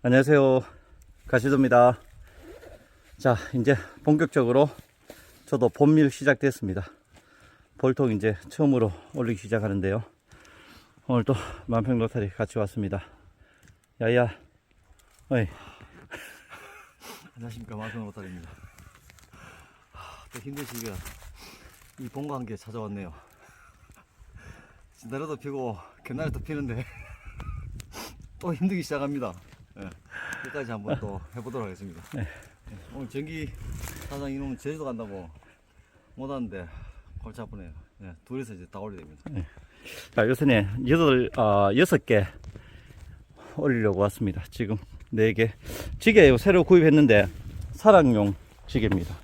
안녕하세요. 가시도입니다. 자, 이제 본격적으로 저도 봄밀 시작됐습니다. 볼통 이제 처음으로 올리기 시작하는데요. 오늘 또 만평 로타리 같이 왔습니다. 야야, 어이, 안녕하십니까 마성 로타리입니다. 또 힘든 시기가 이 봄과 함께 찾아왔네요. 진달래도 피고 견나리도 피는데 또 힘들기 시작합니다. 예, 끝까지 한번 또 해보도록 하겠습니다. 예, 오늘 전기 사장 이놈 제주도 간다고 못 왔는데 골치 아프네요. 예, 둘이서 이제 다 올려야 됩니다. 자, 요새는 여덟, 아, 여섯 개 올리려고 왔습니다. 지금 네 개. 지게 새로 구입했는데 사랑용 지게입니다.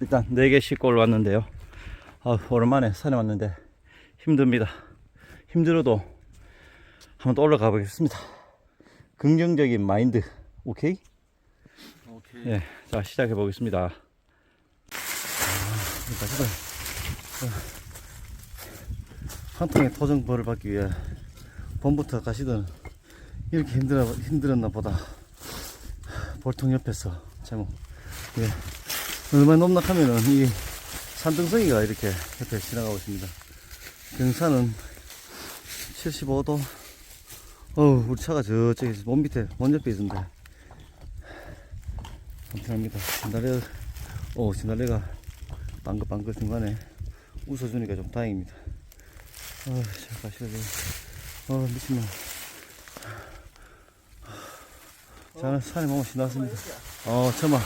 일단 네 개 싣고 올라왔는데요. 아, 오랜만에 산에 왔는데 힘듭니다. 힘들어도 한번 또 올라가 보겠습니다. 긍정적인 마인드. 오케이? 오케이. 예, 자 시작해 보겠습니다. 아, 일단 시작. 한 통의 토정벌을 받기 위해 봄부터 가시던 이렇게 힘들어 힘들었나 보다. 볼통 옆에서 제목. 예. 얼마나 높락하면은 이 산등성이가 이렇게 옆에 지나가고 있습니다. 경사는 75도. 어우, 우리 차가 저쪽에 몸 밑에 먼 옆에 있는데. 감사합니다. 진달래, 오, 진달래가 방긋방긋 중간에 웃어주니까 좀 다행입니다. 아, 자, 가시가 어, 미친놈. 저는 산에 너무 신났습니다. 어, 정말.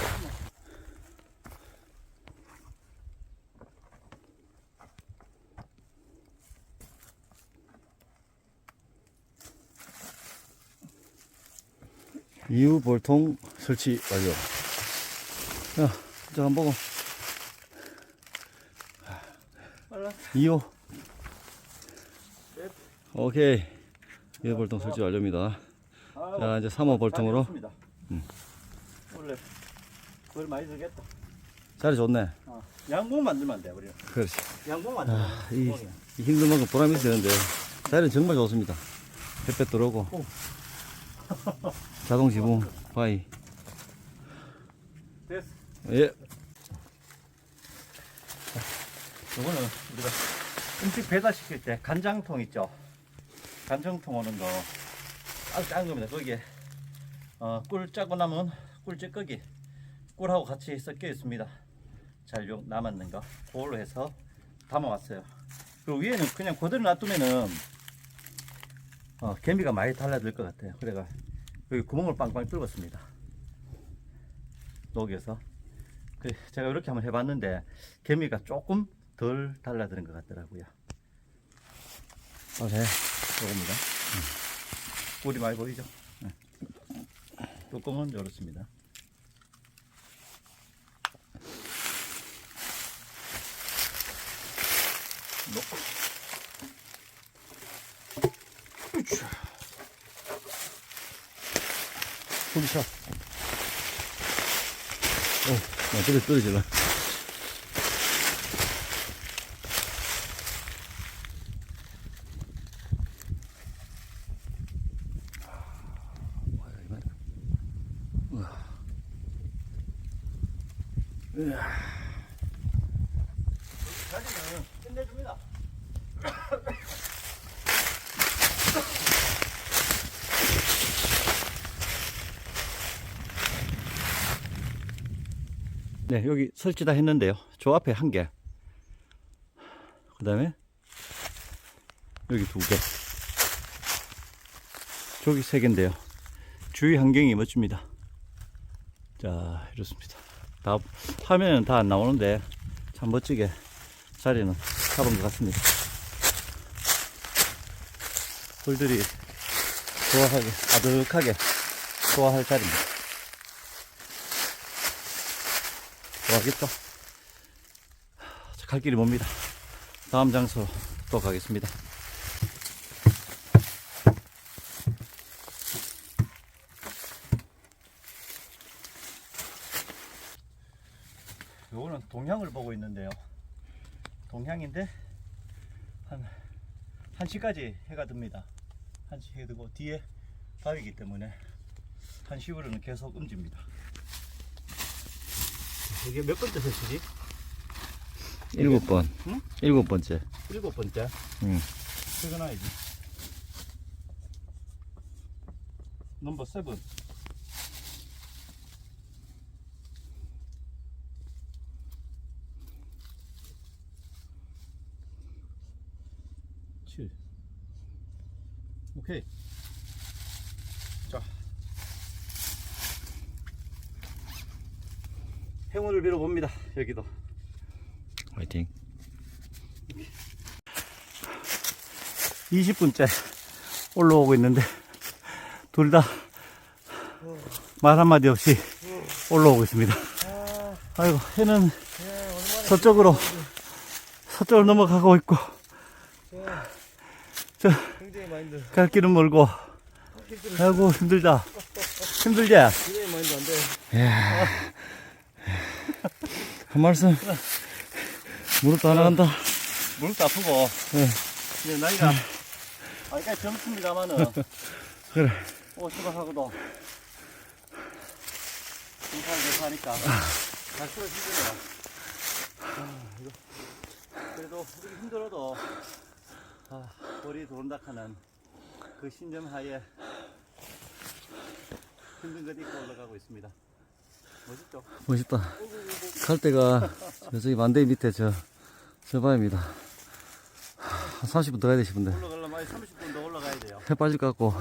이후 볼통 설치 완료. 야, 저 한번 보고. 2호. 오케이. 2호 볼통 설치 완료입니다. 자, 이제 3호 볼통으로. 음. 원래 그걸 많이 들겠다. 자리 좋네. 어. 양봉 만들면 안 돼, 우리는. 그렇지. 양봉 만들면 아, 이, 이 힘든 만큼 보람이 있어야 되는데. 자리는 정말 좋습니다. 햇볕 들어오고. 오. 자동 지붕, 바위. 됐어. 예. 요거는 우리가 음식 배달시킬 때 간장통 있죠? 간장통 오는 거 아주 작은 겁니다. 거기에 어, 꿀 짜고 남은 꿀 찌꺼기 꿀하고 같이 섞여 있습니다. 잔류 남았는 거 그걸로 해서 담아왔어요. 그리고 위에는 그냥 그대로 놔두면은 어, 개미가 많이 달라들 것 같아요. 그래가 여기 구멍을 빵빵 뚫었습니다. 녹여서 그 제가 이렇게 한번 해봤는데 개미가 조금 덜 달라드는 것 같더라고요. 아, 네. 요겁니다. 꿀이 많이 보이죠? 네. 뚜껑은 이렇습니다. 놓고. 홈샷. 오, 나 저리 떨어질라. 사진은 끝내줍니다. 네, 여기 설치 다 했는데요. 저 앞에 한 개. 그 다음에 여기 두 개. 저기 세 개인데요. 주위 환경이 멋집니다. 자, 이렇습니다. 다, 화면은 다 안 나오는데 참 멋지게 자리는 잡은 것 같습니다. 홀들이 좋아하게, 아득하게 좋아할 자리입니다. 자, 갈 길이 멉니다. 다음 장소 또 가겠습니다. 요거는 동향을 보고 있는데요. 동향인데 한 1시까지 해가 듭니다. 1시 해 뜨고 뒤에 바위이기 때문에 한 10월에는 계속 움직입니다. 이게 몇 번째 세시지? 일곱 번. 응? 일곱 번째. 일곱 번째. 응. 퇴근해야지. 넘버 세븐. 칠. 오케이. 자. 행운을 빌어봅니다. 여기도. 화이팅. 20분째 올라오고 있는데 둘 다 말 한마디 없이 올라오고 있습니다. 아이고 해는 서쪽으로 서쪽으로 넘어가고 있고 저 굉장히 많이 힘들. 갈 길은 멀고 아이고 힘들다 힘들지? 굉장히 많이 힘들. 한 말씀. 무릎도 안 나간다. 무릎도 아프고 네. 이제 나이가 아까 젊습니다마는 그래. 오시고하고도 등산을 계속 하니까 갈수록 힘드네요. 아, 이거 그래도 이렇게 힘들어도 아, 머리 도른다 하는 그 신념 하에 힘든 것 잊고 올라가고 있습니다. 멋있다. 갈 때가 저기 만대 밑에 저, 저 바입니다. 한 30분 더 가야 돼 싶은데. 올라가려면 30분 더 올라가야 돼요. 해 빠질 것 같고.